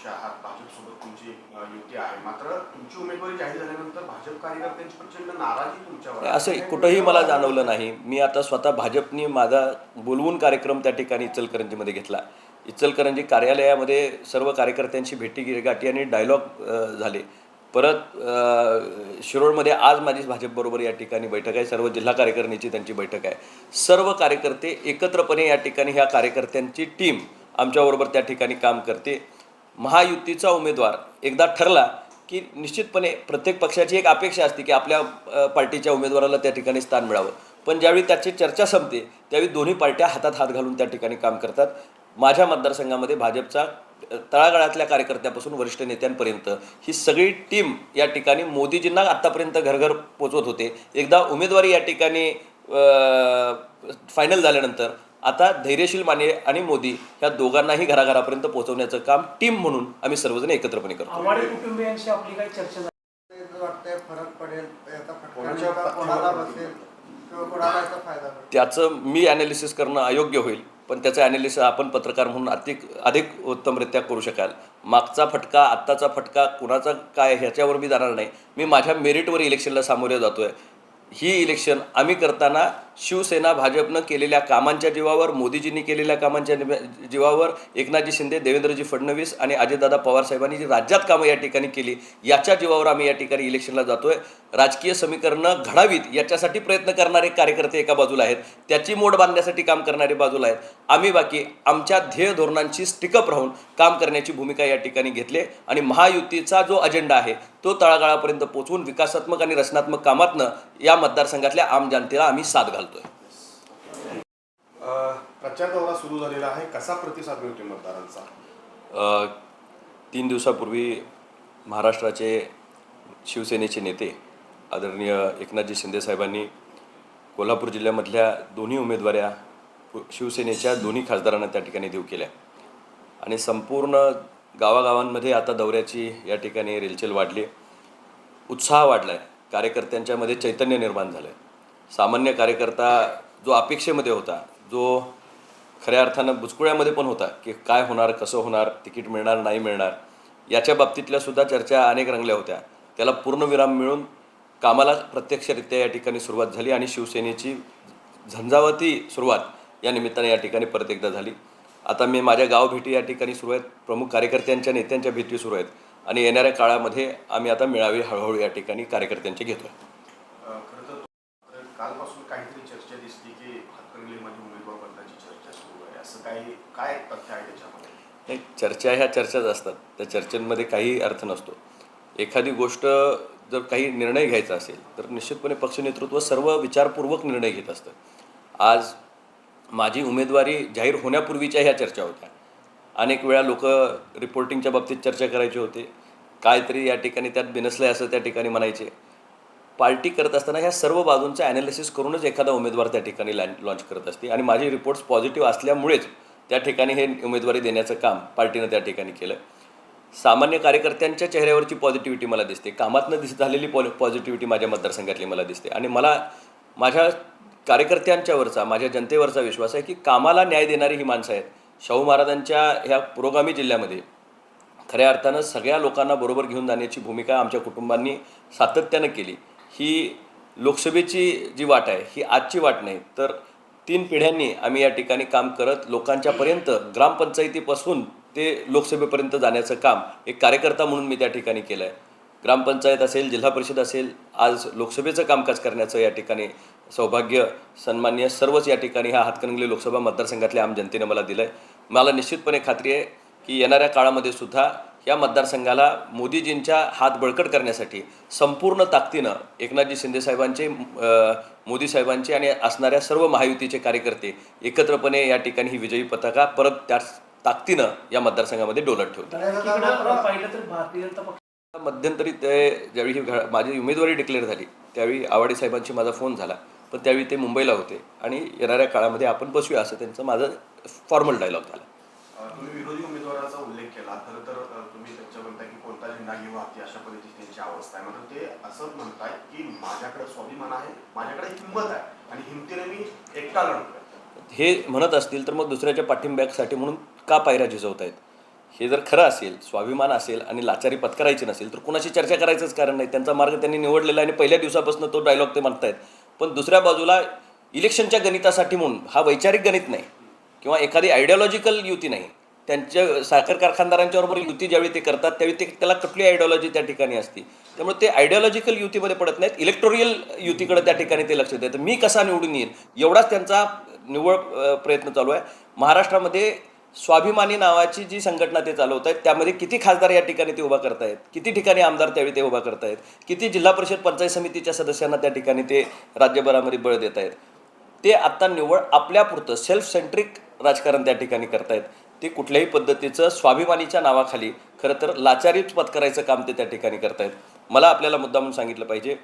पक्ष आहात भाजपसोबत तुमची युती आहे. मात्र तुमची उमेदवारी जाहीर झाल्यानंतर भाजप कार्यकर्त्यांची प्रचंड नाराजी तुमच्यावर असं कुठंही मला जाणवलं नाही. मी आता स्वतः भाजपनी माझा बोलवून कार्यक्रम त्या ठिकाणी इचलकरंजीमध्ये घेतला. इचलकरंजी कार्यालयामध्ये सर्व कार्यकर्त्यांची भेटी गाठी आणि डायलॉग झाले. परत शिरोळमध्ये आज माझी भाजपबरोबर या ठिकाणी बैठक आहे. सर्व जिल्हा कार्यकारिणीची त्यांची बैठक आहे. सर्व कार्यकर्ते एकत्रपणे या ठिकाणी ह्या कार्यकर्त्यांची टीम आमच्याबरोबर त्या ठिकाणी काम करते. महायुतीचा उमेदवार एकदा ठरला की निश्चितपणे प्रत्येक पक्षाची एक अपेक्षा असते की आपल्या पार्टीच्या उमेदवाराला त्या ठिकाणी स्थान मिळावं. पण ज्यावेळी त्याची चर्चा संपते त्यावेळी दोन्ही पार्ट्या हातात हात घालून त्या ठिकाणी काम करतात. माझ्या मतदारसंघामध्ये भाजपचा तळागाळातल्या कार्यकर्त्यापासून वरिष्ठ नेत्यांपर्यंत ही सगळी टीम या ठिकाणी मोदीजींना आत्तापर्यंत घरघर पोचवत होते. एकदा उमेदवारी या ठिकाणी फायनल झाल्यानंतर आता धैर्यशील माने आणि मोदी ह्या दोघांनाही घराघरापर्यंत पोहोचवण्याचं काम टीम म्हणून आम्ही सर्वजण एकत्रपणे करतो. कुटुंबियांशी आपली काही चर्चा फरक पडेल त्याचं मी ॲनालिसिस करणं अयोग्य होईल पण त्याचं ॲनालिसिस आपण पत्रकार म्हणून अधिक अधिक उत्तमरित्या करू शकाल. मागचा फटका आत्ताचा फटका कुणाचा काय ह्याच्यावर मी जाणार नाही. मी माझ्या मेरिटवर इलेक्शनला सामोरे जातो आहे ही इलेक्शन आम्ही करताना शिवसेना भाजपनं केलेल्या कामांच्या जीवावर मोदीजींनी केलेल्या कामांच्या जीवावर एकनाथजी शिंदे देवेंद्रजी फडणवीस आणि अजयदादा पवार साहेबांनी जी राज्यात कामं या ठिकाणी केली याच्या जीवावर आम्ही या ठिकाणी इलेक्शनला जातोय. राजकीय समीकरणं घडावीत याच्यासाठी प्रयत्न करणारे कार्यकर्ते एका बाजूला आहेत. त्याची मोड बांधण्यासाठी काम करणारे बाजूला आहेत. आम्ही बाकी आमच्या ध्येय धोरणांची स्टिकअप राहून काम करण्याची भूमिका या ठिकाणी घेतली आणि महायुतीचा जो अजेंडा आहे तो तळागाळापर्यंत पोहोचवून विकासात्मक आणि रचनात्मक कामातनं या मतदारसंघातल्या आम जनतेला आम्ही साथ घालतो अ, प्रचार दौरा सुरू झालेला आहे. कसा प्रतिसाद मिळतोय मतदारांचा? अ, तीन दिवसापूर्वी महाराष्ट्राचे शिवसेनेचे नेते आदरणीय एकनाथजी शिंदे साहेबांनी कोल्हापूर जिल्ह्यामधल्या दोन्ही उमेदवाऱ्या शिवसेनेच्या दोन्ही खासदारांना त्या ठिकाणी देऊ केल्या. आणि संपूर्ण गावागावांमध्ये आता दौऱ्याची या ठिकाणी रेलचेल वाढली. उत्साह वाढला आहे कार्यकर्त्यांच्यामध्ये चैतन्य निर्माण झालं आहे सामान्य कार्यकर्ता जो अपेक्षेमध्ये होता जो खऱ्या अर्थानं बुचकुळ्यामध्ये पण होता की काय होणार कसं होणार तिकीट मिळणार नाही मिळणार याच्या बाबतीतल्या सुद्धा चर्चा अनेक रंगल्या होत्या. त्याला पूर्णविराम मिळून कामाला प्रत्यक्षरित्या या ठिकाणी सुरुवात झाली आणि शिवसेनेची झंझावती सुरुवात या निमित्ताने या ठिकाणी परत एकदा झाली. आता मी माझ्या गावभेटी या ठिकाणी सुरू आहेत प्रमुख कार्यकर्त्यांच्या नेत्यांच्या भेटी सुरू आहेत आणि येणाऱ्या काळामध्ये आम्ही आता मेळावे हळूहळू या ठिकाणी कार्यकर्त्यांचे घेतो आहे खरं तर तर कालपासून काहीतरी चर्चा दिसली की हातकणंगलेमध्ये उमेदवार बदलाची चर्चा सुरू आहे. असं काही काय तथ्य आहे त्याच्यामध्ये? नाही चर्चा ह्या चर्चाच असतात. त्या चर्चेमध्ये काही अर्थ नसतो. एखादी गोष्ट जर काही निर्णय घ्यायचा असेल तर निश्चितपणे पक्ष नेतृत्व सर्व विचारपूर्वक निर्णय घेत असतं. आज माझी उमेदवारी जाहीर होण्यापूर्वीच्या ह्या चर्चा होत्या. अनेक वेळा लोक रिपोर्टिंगच्या बाबतीत चर्चा करायचे होते. काहीतरी या ठिकाणी त्यात बिनसलं आहे असं त्या ठिकाणी म्हणायचे. पार्टी करत असताना ह्या सर्व बाजूंचं ॲनालिसिस करूनच एखादा उमेदवार त्या ठिकाणी लॉन्च करत असते. आणि माझे रिपोर्ट्स पॉझिटिव्ह असल्यामुळेच त्या ठिकाणी हे उमेदवारी देण्याचं काम पार्टीनं त्या ठिकाणी केलं. सामान्य कार्यकर्त्यांच्या चेहऱ्यावरची पॉझिटिव्हिटी मला दिसते. कामातनं दिस झालेली पॉ पॉझिटिव्हिटी माझ्या मतदारसंघातली मला दिसते. आणि मला माझ्या कार्यकर्त्यांच्यावरचा माझ्या जनतेवरचा विश्वास आहे की कामाला न्याय देणारी ही माणसं आहेत. शाहू महाराजांच्या ह्या पुरोगामी जिल्ह्यामध्ये खऱ्या अर्थानं सगळ्या लोकांना बरोबर घेऊन जाण्याची भूमिका आमच्या कुटुंबांनी सातत्यानं केली. ही लोकसभेची जी वाट आहे ही आजची वाट नाही तर तीन पिढ्यांनी आम्ही या ठिकाणी काम करत लोकांच्यापर्यंत ग्रामपंचायतीपासून ते लोकसभेपर्यंत जाण्याचं काम एक कार्यकर्ता म्हणून मी त्या ठिकाणी केलं आहे. ग्रामपंचायत असेल जिल्हा परिषद असेल आज लोकसभेचं कामकाज करण्याचं या ठिकाणी सौभाग्य सन्मान्य सर्वच या ठिकाणी ह्या हातकणंगले लोकसभा मतदारसंघातल्या आम जनतेने मला दिलं आहे मला निश्चितपणे खात्री आहे की येणाऱ्या काळामध्ये सुद्धा या मतदारसंघाला मोदीजींच्या हात बळकट करण्यासाठी संपूर्ण ताकदीनं एकनाथजी शिंदे साहेबांचे अ, मोदी साहेबांचे आणि असणाऱ्या सर्व महायुतीचे कार्यकर्ते एकत्रपणे या ठिकाणी ही विजयी पताका परत त्याच ताकदीनं या मतदारसंघामध्ये डोलत ठेवतात. मध्यंतरी ते ज्यावेळी ही माझी उमेदवारी डिक्लेअर झाली त्यावेळी आवाडे साहेबांशी माझा फोन झाला. पण त्यावेळी ते मुंबईला होते आणि येणाऱ्या काळामध्ये आपण बसूया असं त्यांचं माझं फॉर्मल डायलॉग झाला. विरोधी उमेदवाराचा उल्लेख केला. तर तुम्ही त्यांच्या म्हणताय की कोणता झेंडा घेऊ हाती अशा पद्धतीची त्यांची अवस्था आहे? मात्र ते असं म्हणताय की माझ्याकडे स्वाभिमान आहे माझ्याकडे हिंमत आहे आणि हिमतीने मी एकटा लढतो हे म्हणत असतील तर मग दुसऱ्याच्या पाठिंब्यासाठी म्हणून का पायऱ्या झिजवत आहेत हे जर खरं असेल स्वाभिमान असेल आणि लाचारी पत्करायची नसेल तर कुणाशी चर्चा करायचंच कारण नाही. त्यांचा मार्ग त्यांनी निवडलेला आणि पहिल्या दिवसापासून तो डायलॉग ते म्हणतायत पण दुसऱ्या बाजूला इलेक्शनच्या गणितासाठी म्हणून हा वैचारिक गणित नाही किंवा एखादी आयडियॉलॉजिकल युती नाही. त्यांच्या साखर कारखानदारांच्याबरोबर युती ज्यावेळी ते करतात त्यावेळी ते त्याला कुठली आयडिओलॉजी त्या ठिकाणी असते? त्यामुळे ते आयडिओलॉजिकल युतीमध्ये पडत नाहीत इलेक्टोरियल युतीकडे त्या ठिकाणी ते लक्ष देतं मी कसा निवडून येईन? एवढाच त्यांचा निव्वळ प्रयत्न चालू आहे. महाराष्ट्रामध्ये स्वाभिमानी नावाची जी संघटना ते चालवत आहेत त्यामध्ये किती खासदार या ठिकाणी ते उभा करतायत? किती ठिकाणी आमदार त्यावेळी ते उभा करतायत? किती जिल्हा परिषद पंचायत समितीच्या सदस्यांना त्या ठिकाणी ते राज्यभरामध्ये बळ देत आहेत ते आत्ता निव्वळ आपल्यापुरतं सेल्फ सेंट्रिक राजकारण त्या ठिकाणी करतायत. ते कुठल्याही पद्धतीचं स्वाभिमानीच्या नावाखाली खरं तर लाचारीच पत्करायचं काम ते त्या ठिकाणी करतायत. मला आपल्याला मुद्दा म्हणून सांगितलं पाहिजे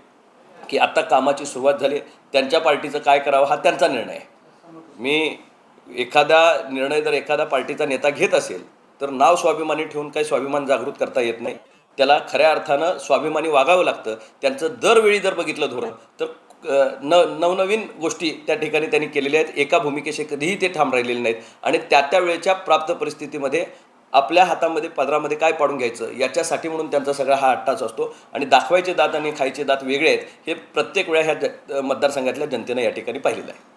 की आत्ता कामाची सुरुवात झाली त्यांच्या पार्टीचं काय करावं हा त्यांचा निर्णय आहे. मी एखादा निर्णय जर एखादा पार्टीचा नेता घेत असेल तर नाव स्वाभिमानी ठेवून काही स्वाभिमान जागृत करता येत नाही. त्याला खऱ्या अर्थानं स्वाभिमानी वागावं लागतं. त्यांचं दरवेळी जर बघितलं धोरण तर न नवनवीन गोष्टी त्या ठिकाणी त्यांनी केलेल्या आहेत. एका भूमिकेशी कधीही ते ठाम राहिलेले नाहीत. आणि त्या त्या वेळेच्या प्राप्त परिस्थितीमध्ये आपल्या हातामध्ये पदरामध्ये काय पाडून घ्यायचं याच्यासाठी म्हणून त्यांचा सगळा हा अट्टाच असतो. आणि दाखवायचे दात आणि खायचे दात वेगळे आहेत हे प्रत्येक वेळा ह्या ज- मतदारसंघातल्या जनतेनं या ठिकाणी पाहिलेलं आहे.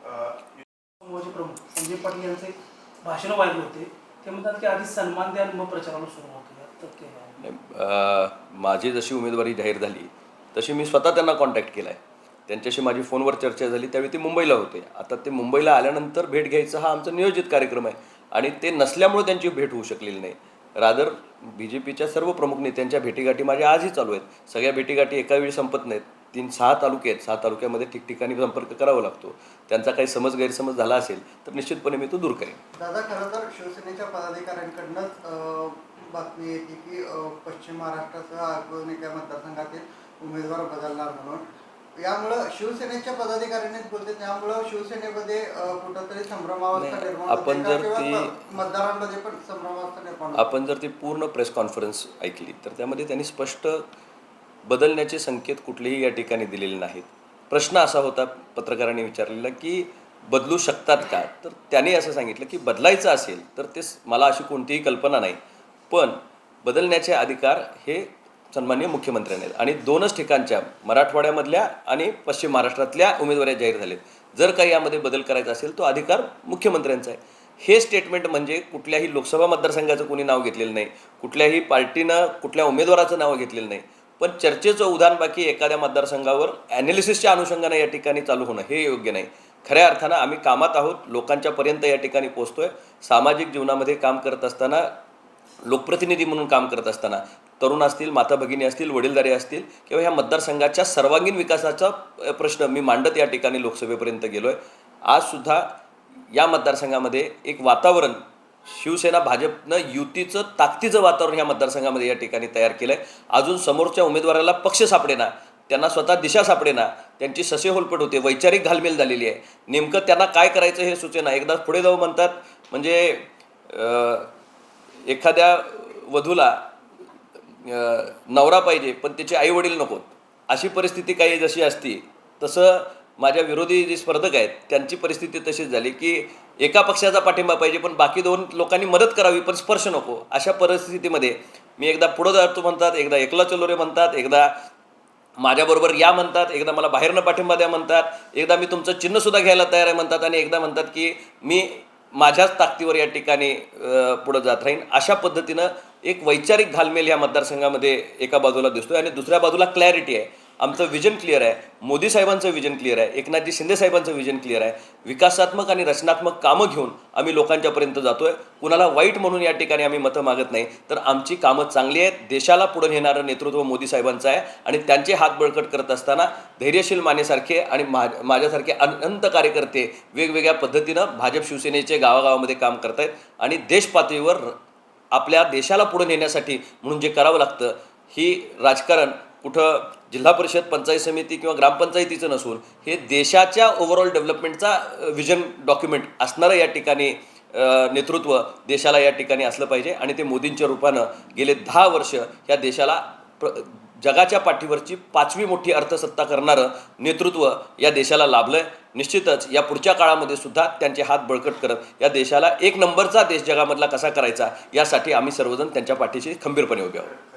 संजय पाटील यांचे भाषण व्हायला होते. ते म्हणतात की आधी सन्मान द्या मग प्रचाराला माझी जशी उमेदवारी जाहीर झाली तशी मी स्वतः त्यांना कॉन्टॅक्ट केला आहे त्यांच्याशी माझी फोनवर चर्चा झाली त्यावेळी ते मुंबईला होते. आता ते मुंबईला आल्यानंतर भेट घ्यायचा हा आमचा नियोजित कार्यक्रम आहे. आणि ते नसल्यामुळे त्यांची भेट होऊ शकलेली नाही. रादर बी जे पीच्या सर्व प्रमुख नेत्यांच्या भेटीगाठी माझ्या आजही चालू आहेत. सगळ्या भेटीगाठी एका वेळी संपत नाहीत. तीन सहा तालुके आहेत. सहा तालुक्यामध्ये ठिकठिकाणी संपर्क करावा लागतो. त्यांचा काही समज गैरसमज झाला असेल तर निश्चितपणे मी तो दूर करेन. दादा खरं तर शिवसेनेच्या पदाधिकाऱ्यांकडनंच बातमी येते की पश्चिम महाराष्ट्रासह मतदारसंघातील उमेदवार बदलणार म्हणून. यामुळं शिवसेनेच्या पदाधिकाऱ्यांनीच बोलते त्यामुळं शिवसेनेमध्ये अं, कुठंतरी संभ्रमावस्था नाही, निर्माण आपण? जर ती- म- मतदारांमध्ये पण संभ्रमावस्था निर्माण होते? आपण जर ती पूर्ण प्रेस कॉन्फरन्स ऐकली तर त्यामध्ये त्यांनी स्पष्ट बदलण्याचे संकेत कुठलेही या ठिकाणी दिलेले नाहीत प्रश्न असा होता पत्रकारांनी विचारलेला की बदलू शकतात का तर त्यांनी असं सांगितलं की बदलायचं असेल तर ते मला अशी कोणतीही कल्पना नाही पण बदलण्याचे अधिकार हे सन्माननीय मुख्यमंत्र्यांनी आहेत. आणि दोनच ठिकाणच्या मराठवाड्यामधल्या आणि पश्चिम महाराष्ट्रातल्या उमेदवाऱ्या जाहीर झालेत. जर काही यामध्ये बदल करायचा असेल तो अधिकार मुख्यमंत्र्यांचा आहे. हे स्टेटमेंट म्हणजे कुठल्याही लोकसभा मतदारसंघाचं कोणी नाव घेतलेलं नाही. कुठल्याही पार्टीनं कुठल्या उमेदवाराचं नाव घेतलेलं नाही. पण चर्चेचं उदाहरण बाकी एखाद्या मतदारसंघावर ॲनालिसिसच्या अनुषंगानं या ठिकाणी चालू होणं हे योग्य नाही. खऱ्या अर्थानं आम्ही कामात आहोत लोकांच्यापर्यंत या ठिकाणी पोहोचतोय. सामाजिक जीवनामध्ये काम करत असताना लोकप्रतिनिधी म्हणून काम करत असताना तरुण असतील माता भगिनी असतील वडीलधारे असतील किंवा ह्या मतदारसंघाच्या सर्वांगीण विकासाचा प्रश्न मी मांडत या ठिकाणी लोकसभेपर्यंत गेलो आहे आजसुद्धा या मतदारसंघामध्ये एक वातावरण शिवसेना भाजपनं युतीचं ताकदीचं वातावरण या मतदारसंघामध्ये या ठिकाणी तयार केलं आहे अजून समोरच्या उमेदवाराला पक्ष सापडेना त्यांना स्वतः दिशा सापडेना त्यांची ससे होलपट होते वैचारिक घालमेल झालेली आहे. नेमकं त्यांना काय करायचं हे सूचना एकदा पुढे जाऊ म्हणतात म्हणजे एखाद्या वधूला नवरा पाहिजे पण त्याचे आई वडील नकोत. अशी परिस्थिती काही जशी असती तसं माझ्या विरोधी जे स्पर्धक आहेत त्यांची परिस्थिती तशीच झाली की एका पक्षाचा पाठिंबा पाहिजे पण बाकी दोन लोकांनी मदत करावी पण स्पर्श नको. अशा परिस्थितीमध्ये मी एकदा पुढं जातो म्हणतात एकदा एकला चलो रे म्हणतात एकदा माझ्याबरोबर या म्हणतात एकदा मला बाहेरनं पाठिंबा द्या म्हणतात एकदा मी तुमचं चिन्हसुद्धा घ्यायला तयार आहे म्हणतात आणि एकदा म्हणतात की मी माझ्याच ताकदीवर या ठिकाणी पुढं जात राहीन. अशा पद्धतीनं एक वैचारिक घालमेल या मतदारसंघामध्ये एका बाजूला दिसतोय आणि दुसऱ्या बाजूला क्लॅरिटी आहे. आमचं विजन क्लिअर आहे. मोदी साहेबांचं विजन क्लिअर आहे. एकनाथजी शिंदे साहेबांचं विजन क्लिअर आहे. विकासात्मक आणि रचनात्मक कामं घेऊन आम्ही लोकांच्यापर्यंत जातो आहे कुणाला वाईट म्हणून या ठिकाणी आम्ही मतं मागत नाही. तर आमची कामं चांगली आहेत. देशाला पुढे नेणारं नेतृत्व मोदी साहेबांचं आहे. आणि त्यांचे हात बळकट करत असताना धैर्यशील मानेसारखे आणि मा माझ्यासारखे अनंत कार्यकर्ते वेगवेगळ्या पद्धतीनं भाजप शिवसेनेचे गावागावामध्ये काम करत आहेत आणि देश पातळीवर आपल्या देशाला पुढे नेण्यासाठी म्हणून जे करावं लागतं ही राजकारण कुठं जिल्हा परिषद पंचायत समिती किंवा ग्रामपंचायतीचं नसून हे देशाच्या ओव्हरऑल डेव्हलपमेंटचा विजन डॉक्युमेंट असणारं या ठिकाणी नेतृत्व देशाला या ठिकाणी असलं पाहिजे. आणि ते मोदींच्या रूपानं गेले दहा वर्ष या देशाला प्र जगाच्या पाठीवरची पाचवी मोठी अर्थसत्ता करणारं नेतृत्व या देशाला लाभलं आहे निश्चितच या पुढच्या काळामध्ये सुद्धा त्यांचे हात बळकट करत या देशाला एक नंबरचा देश जगामधला कसा करायचा यासाठी आम्ही सर्वजण त्यांच्या पाठीशी खंबीरपणे उभे आहोत.